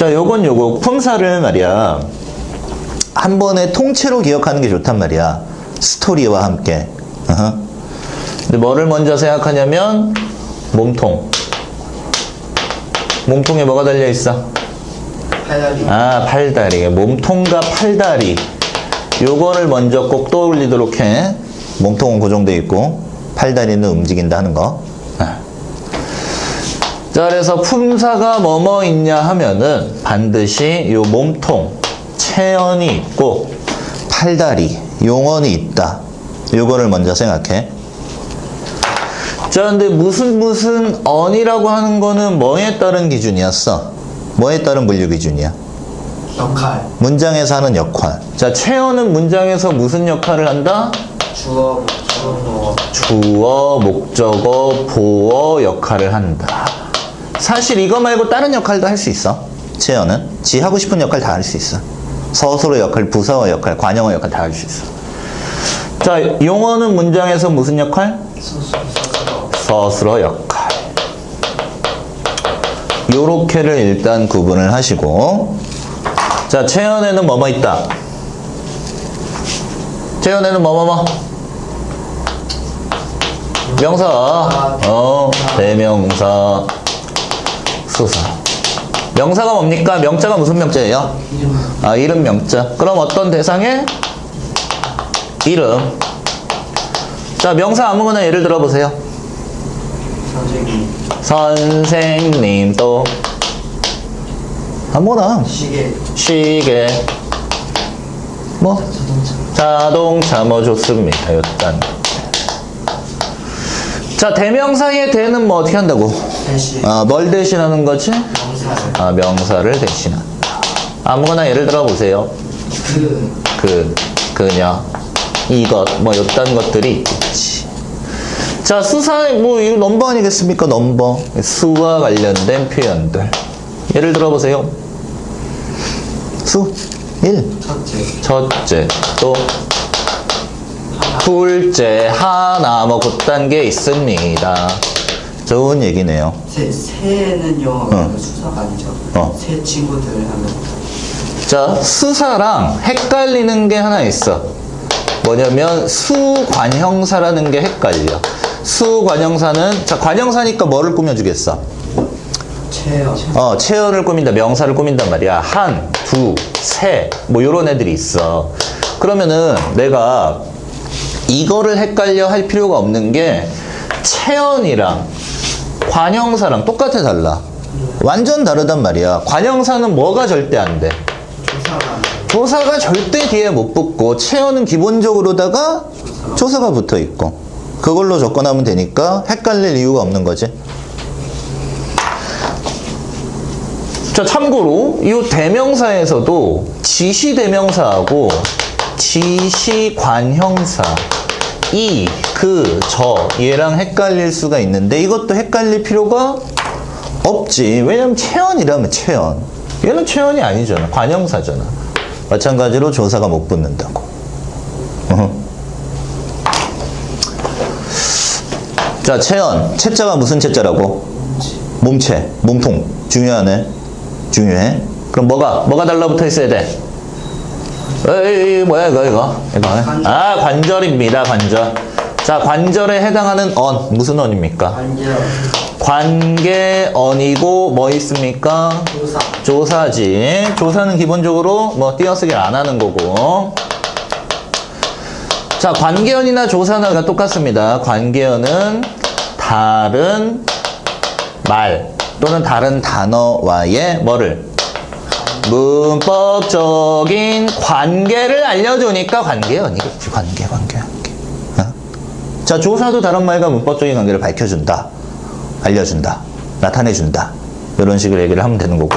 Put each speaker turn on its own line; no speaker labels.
자, 요건 요거 품사를 말이야. 한 번에 통째로 기억하는 게 좋단 말이야. 스토리와 함께. 어허. 근데 뭐를 먼저 생각하냐면 몸통. 몸통에 뭐가 달려 있어?
팔다리.
아, 팔다리. 몸통과 팔다리. 요거를 먼저 꼭 떠올리도록 해. 몸통은 고정돼 있고 팔다리는 움직인다 하는 거. 아. 자, 그래서 품사가 뭐뭐 있냐 하면은 반드시 요 몸통, 체연이 있고 팔다리, 용언이 있다. 요거를 먼저 생각해. 자, 근데 무슨 무슨 언이라고 하는 거는 뭐에 따른 기준이었어? 뭐에 따른 분류 기준이야?
역할.
문장에서 하는 역할. 자, 체언은 문장에서 무슨 역할을 한다?
주어, 목적어.
주어, 목적어, 보어 역할을 한다. 사실 이거 말고 다른 역할도 할 수 있어. 체언은. 지 하고 싶은 역할 다 할 수 있어. 서술어 역할, 부사어 역할, 관용어 역할 다 할 수 있어. 자, 용어는 문장에서 무슨 역할?
서술, 서술어.
역할. 요렇게를 일단 구분을 하시고 자, 체연에는 뭐뭐 있다. 체연에는 뭐뭐뭐? 명사. 어, 대명사. 수사. 명사가 뭡니까? 명자가 무슨 명자예요?
이름.
아, 이름 명자. 그럼 어떤 대상의 이름. 자, 명사 아무거나 예를 들어 보세요.
선생님.
선생님 또 아무거나
시계.
시계 뭐
자동차.
자동차 뭐 좋습니다 일단 자 대명사의 대는 뭐 어떻게 한다고
대시.
아, 뭘 대신하는 거지?
명사를.
아, 명사를 대신한다. 아무거나 예를 들어 보세요.
그.
그 그녀 이것 뭐 이딴 것들이 있겠지. 자 수사의 뭐 이거 넘버 아니겠습니까? 넘버. 수와 관련된 표현들. 예를 들어 보세요. 수 1.
첫째.
첫째. 또 둘째. 하나 뭐 그딴 게 있습니다 좋은 얘기네요
새, 새는요.
어.
수사가 아니죠.
어.
새 친구들 하면.
자, 수사랑 헷갈리는 게 하나 있어. 뭐냐면 수관형사라는 게 헷갈려. 수관형사는 자, 관형사니까 뭐를 꾸며주겠어?
체어.
어, 체언을 꾸민다, 명사를 꾸민단 말이야. 한, 두, 세, 뭐 요런 애들이 있어. 그러면은 내가 이거를 헷갈려 할 필요가 없는 게 체언이랑 관형사랑 똑같아 달라. 완전 다르단 말이야. 관형사는 뭐가 절대 안 돼?
조사가
절대 뒤에 못 붙고 체어는 기본적으로다가 조사가 붙어 있고 그걸로 접근하면 되니까 헷갈릴 이유가 없는 거지. 자 참고로 이 대명사에서도 지시 대명사하고 지시 관형사 이, 그, 저 얘랑 헷갈릴 수가 있는데 이것도 헷갈릴 필요가 없지. 왜냐면 체언이라면 체언. 얘는 체언이 아니잖아. 관형사잖아. 마찬가지로 조사가 못 붙는다고. 자, 체언. 채자가 무슨 채자라고? 몸체, 몸통. 중요하네. 중요해. 그럼 뭐가, 뭐가 달라붙어 있어야 돼? 에이, 뭐야, 이거, 이거. 이거. 아, 관절입니다, 관절. 자, 관절에 해당하는 언. 무슨 언입니까? 관계언이고, 뭐 있습니까?
조사.
조사지. 조사는 기본적으로 뭐 띄어쓰기를 안 하는 거고. 자, 관계언이나 조사나 똑같습니다. 관계언은 다른 말 또는 다른 단어와의 뭐를 문법적인 관계를 알려주니까 관계언이겠지. 관계, 관계, 관계. 어? 자, 조사도 다른 말과 문법적인 관계를 밝혀준다. 알려준다. 나타내준다. 이런 식으로 얘기를 하면 되는 거고.